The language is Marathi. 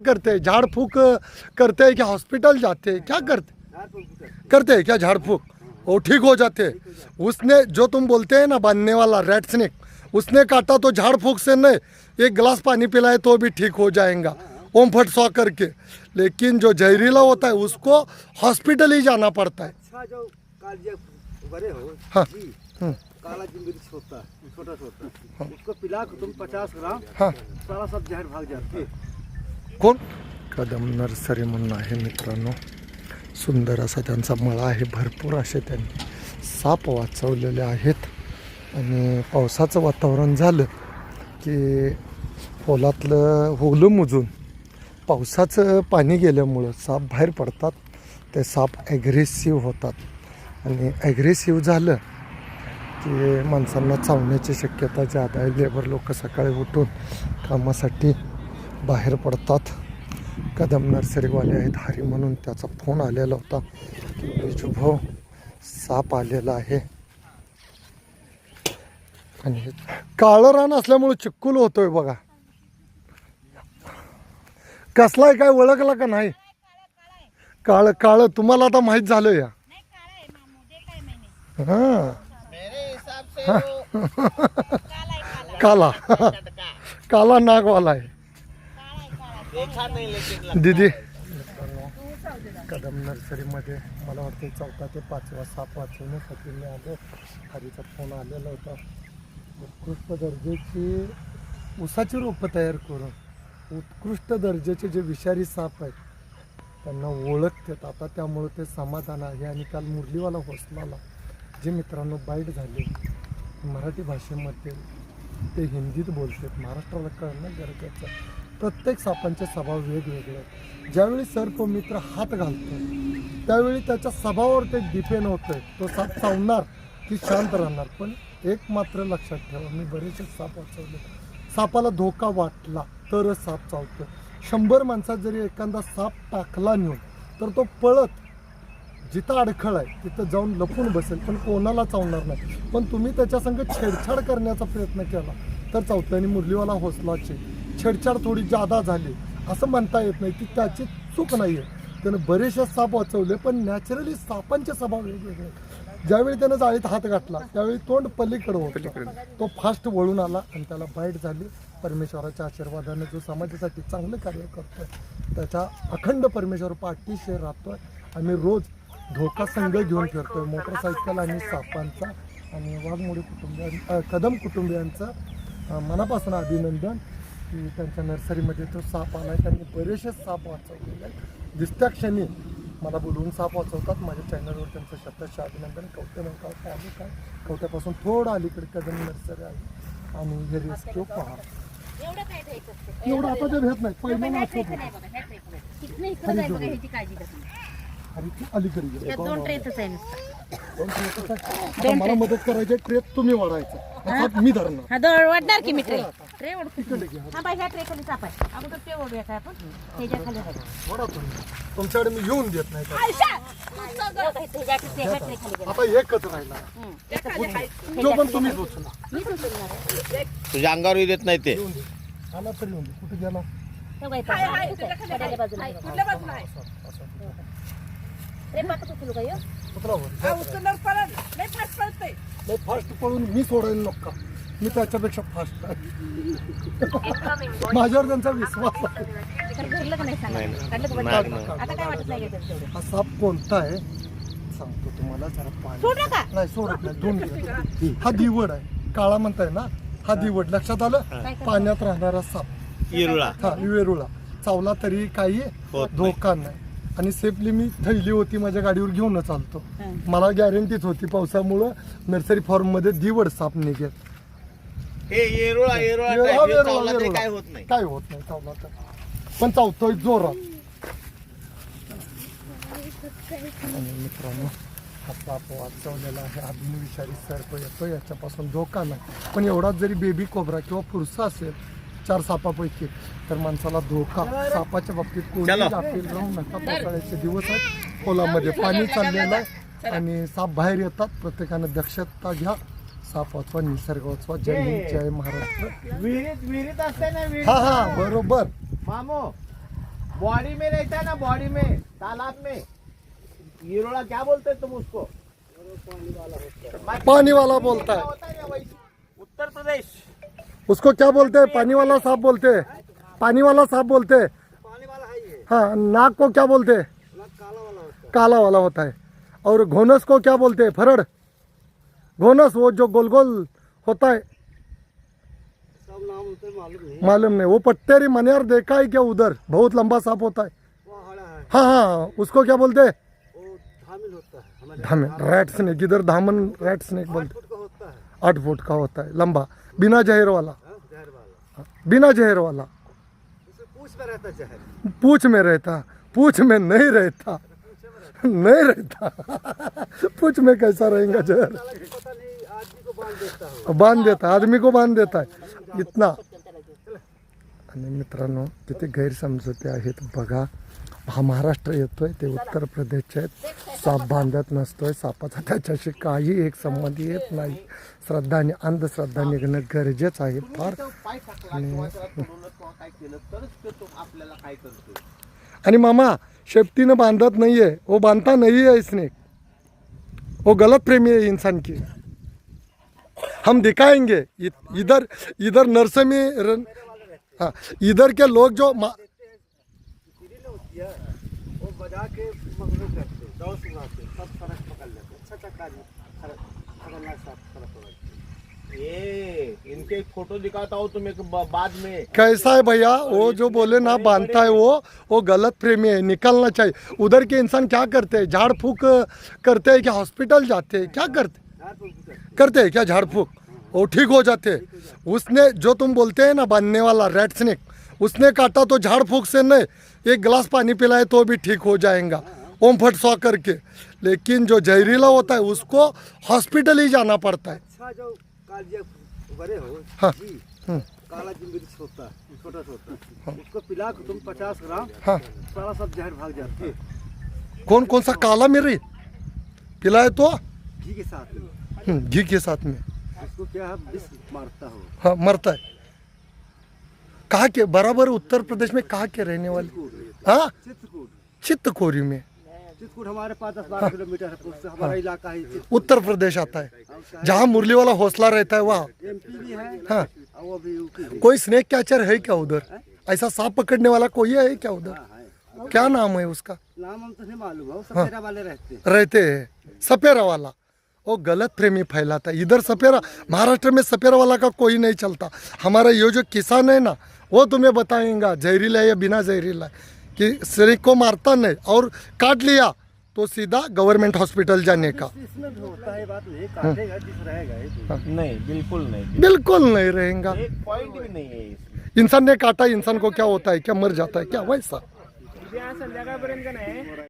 करते हैं? झाड़ फूक करते हैं क्या हॉस्पिटल जाते हैं? क्या करते करते हैं। क्या झाड़ फूक? वो ठीक हो जाते हैं। उसने जो तुम बोलते हैं ना बांधने वाला रेड स्नेक उसने काटा तो झाड़ फूक से नहीं एक गिलास पानी पिलाए तो भी ठीक हो जाएगा। ओम फट सौ करके। लेकिन जो जहरीला होता है उसको हॉस्पिटल ही जाना पड़ता है। अच्छा हो हाँ, हम्म। काला जो होता है छोटा छोटा उसको पिला तुम पचास ग्राम हाँ। सारा सब जहर भाग जाते कोण? कदम नर्सरी म्हणून आहे मित्रांनो. सुंदर असा त्यांचा मळा आहे भरपूर असे त्यांनी साप वाचवलेले आहेत. आणि पावसाचं वातावरण झालं की पोलातलं होलं मुजून पावसाचं पाणी गेल्यामुळं साप बाहेर पडतात. ते साप ॲग्रेसिव्ह होतात. आणि ॲग्रेसिव्ह झालं की माणसांना चावण्याची शक्यता ज्यादा आहे. लेबर लोक सकाळी उठून कामासाठी बाहेर पडतात. कदम नर्सरीवाले आहेत हरी म्हणून त्याचा फोन आलेला होता. की विजूभाऊ साप आलेला आहे. आणि काळं रान असल्यामुळे चिक्कुल होतोय बघा. कसलाय काय ओळखला का नाही? काळ काळ तुम्हाला आता माहीत झालं या. है. काला. काला नागवाला आहे काला है काला देखा नहीं लेकिन दीदी. कदम नर्सरीमध्ये मला वाटतं चौथा ते पाचवा साप वाचवण्यासाठी मी आलो. हरीचा फोन आलेला होता. उत्कृष्ट दर्जाची ऊसाची रोपं तयार करून उत्कृष्ट दर्जाचे जे विषारी साप आहेत त्यांना ओळखतात. आता त्यामुळे ते समाधान आहे. आणि काल मुरलीवाला होसलाला जे मित्रांनो बाईट झाले मराठी भाषेमध्ये ते हिंदीत बोलतात. महाराष्ट्राला कळणं गरजेचं आहे. प्रत्येक सापांचे स्वभाव वेगवेगळे आहेत. ज्यावेळी सर्पमित्र हात घालतो त्यावेळी त्याच्या स्वभावावर ते डिपेंड होतंय. तो साप चावणार की शांत राहणार. पण एक मात्र लक्षात ठेवा मी बरेचसे साप वाचवले. सापाला धोका वाटला तरच साप चावतो शंभर माणसात जरी एखादा साप टाकला नेऊन तर तो पळत जिथं अडखळ आहे तिथं जाऊन लपून बसेल. पण कोणाला चावणार नाही. पण तुम्ही त्याच्या संग छेडछाड करण्याचा प्रयत्न केला तर चावतं आणि मुरलीवाला हौसलाचे छेडछाड थोडी जादा झाली. असं म्हणता येत नाही ती त्याची चूक नाही आहे त्यानं बरेचसे साप वाचवले पण नॅचरली सापांचे स्वभाव वेगवेगळे. ज्यावेळी त्यानं जाळीत हात घातला त्यावेळी तोंड पलीकडे होतं. तो फास्ट वळून आला आणि त्याला बाईट झाली. परमेश्वराच्या आशीर्वादाने जो समाजासाठी चांगलं कार्य करतोय त्याच्या अखंड परमेश्वर पाठीशी राहतोय. आम्ही रोज धोका संघ घेऊन फिरतोय मोटरसायकल आणि सापांचा आणि वाघमोडी कुटुंबियां कदम कुटुंबियांचं मनापासून अभिनंदन. की त्यांच्या नर्सरीमध्ये तो साप आला आहे त्यांनी बरेचसे साप वाचवलेले आहेत. दिसत्या क्षणी मला बोलवून साप वाचवतात. माझ्या चॅनलवर त्यांचं शतश अभिनंदन कवटे नौका तालुका कवट्यापासून थोडं अलीकडे कदम नर्सरी आहे आणि हे रेस्क्यू पहा. एवढं काय आता ते भेट नाही. पहिलं अलीकडे काय? मला मदत करायची ट्रेत तुम्ही वाढायचं. मी धरणार. वाढणार की मी ट्रे ट्रे ओढतो हा बाई ह्या ट्रे खाली साप आहे. अगोदर ट्रे ओढूया काय आपण? त्याच्याखाली तुम्ही. तुमच्याकडे मी येऊन देत नाही काय. आयशा! बघा, ह्याच्या ट्रे- ह्या ट्रे खाली गेला. आता एकच राहिला. तो पण तुम्हीच उचला. मीच उचलणार आहे. तुझ्या अंगावर येत नाही ते. येऊन दे. आला तरी येऊन दे. कुठे गेला? बाई. कड्याच्या बाजूला आहे. असं, असं. ट्रे पाकच उचलू का ह्यो? उचला वर. लय फास्ट पळून मी सोडायला नको का? मी त्याच्यापेक्षा फास्ट आहे. माझ्यावर त्यांचा विश्वास आहे. हा साप कोणता आहे? सांगतो तुम्हाला जरा पाणी. नाही सोडत नाही दोन दिवस हा दिवड आहे. काळा म्हणताय ना? हा दिवड. लक्षात आलं? पाण्यात राहणारा साप. इरुळा हा वेरुळा. चावला तरी काही होत नाही. धोका नाही. आणि सेफली मी थैली होती माझ्या गाडीवर घेऊन चालतो हं. मला गॅरंटीच होती पावसामुळं नर्सरी फॉर्ममध्ये दिवड साप निघेल. हे येरुळा येरुळा हा, type, हे वेरुळा, चावला तरी वेरुळा. काय होत नाही. काय होत नाही चावला तर. पण चावतोय जोरात. आणि मित्रांनो हा साप वाचवलेला आहे. अजून विषारी सर्प येतो याच्यापासून धोका नाही. पण एवढाच जरी बेबी कोबरा किंवा पुरसा असेल चार सापापैकी तर माणसाला धोका. सापाच्या बाबतीत कोणी चलो. अपील राहू नका. पावसाळ्याचे दिवस आहेत. खोलामध्ये पाणी चाललेलं आहे. आणि साप बाहेर येतात. प्रत्येकानं दक्षता घ्या. साप वाचवा निसर्ग वाचवा जय हिंद जय महाराष्ट्र. विहिरीत विहिरीत असते ना विहिरीत. हा हा बरोबर. मामो बॉडी में रहता है ना बॉडी में तालाब में. क्या बोलते तुम उसको? पानी वाला बोलता है. होता है उत्तर प्रदेश. उसको क्या बोलते हैं? पानी वाला सांप बोलते हैं. पानी वाला सांप बोलते हैं. है नाक को क्या बोलते वाला है. काला वाला होता है. और घोनस को क्या बोलते हैं? फरड़. घोनस वो जो गोल गोल होता है। मालूम नहीं। मालूम नहीं। वो पट्टेरी मनियार देखा है क्या उधर? बहुत लंबा सांप होता है। है। हाँ उसको क्या बोलते हैं? है। धामन रैट स्नेक इधर धामन रैट स्नेक बोलते। आठ फुट का होता है। लंबा। बिना जहर वाला। हाँ, जहर वाला। बिना जहर वाला। पूछ में रहता पूछ में रहता। पूछ में नहीं रहता। नहीं रहता। पूछ में कैसा रहेगा जहर? को बांध देता आदमी को बांध देता है। इतना। आणि मित्रांनो तिथे गैरसमजुती आहेत बघा. हा महाराष्ट्र येतोय ते उत्तर प्रदेशचे आहेत. साप बांधत नसतोय सापाचा त्याच्याशी काही एक संबंध येत नाही. श्रद्धा आणि अंधश्रद्धा निघणं गरजेचं आहे फार. आणि आणि मामा शेफ्टीनं बांधत नहीं है वो बांधता नहीं है स्नेक वो गलत प्रेमी है इंसान की हम दिखाएँगे इधर इधर नर्समी हाँ इधर के लोग जो मा... के अच्छा अच्छा इनके एक फ़ोटो दिखाता हूँ तुम एक ब- बाद में। कैसा है भैया? वो जो बोले ना बांधता है वो वो गलत प्रेमी है निकलना चाहिए। उधर के इंसान क्या करते हैं? झाड़ फूक करते हैं क्या हॉस्पिटल जाते हैं? क्या करते करते करते हैं क्या झाड़ फूक? वो ठीक हो जाते उसने जो तुम बोलते हैं ना बांधने वाला रेड स्नेक उसने काटा तो झाड़ फूक से नहीं एक गिलास पानी पिलाए तो भी ठीक हो जाएगा। ओम फट सौ करके लेकिन जो जहरीला होता है उसको हॉस्पिटल ही जाना पड़ता है। हो हाँ। काला मिर्च होता है छोटा सा उसको पिला के तुम पचास ग्राम हाँ। सारा सब जहर भाग जाते। हैं। कौन कौन सा काला मिर्री पिलाए तो? घी के साथ में। हम्म, घी के साथ में। उसको क्या है विष मारता हो। हाँ मरता है। कहाँ के बराबर उत्तर प्रदेश में कहा के रहने वाले? हाँ? चित्रकूट। चित्तकोरी में। चित्रकूट हमारे पास दस बारह किलोमीटर है हमारा इलाका है उत्तर प्रदेश आता है। जहाँ मुरली वाला हौसला रहता है वहाँ। है हाँ। वो भी कोई स्नेक कैचर है क्या उधर? ऐसा सांप पकड़ने वाला कोई है क्या उधर? क्या नाम है उसका? नाम हम तो नहीं मालूम है। सपेरा वाले रहते हैं। रहते हैं। सपेरा वाला। वो गलत प्रेमी फैलाता है। इधर सपेरा महाराष्ट्र में सपेरा वाला का कोई नहीं चलता। हमारा ये जो किसान है ना वो तुम्हें बताएँगा जहरीला या बिना जहरीला कि स्नेक को मारता नहीं और काट लिया। तो सीधा गवर्नमेंट हॉस्पिटल जाने का। इसमें होता है बात नहीं काटेगा जिस रहेगा ये तो। नहीं बिल्कुल नहीं। बिल्कुल नहीं रहेगा। पॉइंट भी नहीं है इंसान ने काटा इंसान को क्या होता है क्या मर जाता है क्या वैसा। संध्याकाळपर्यंत का नाही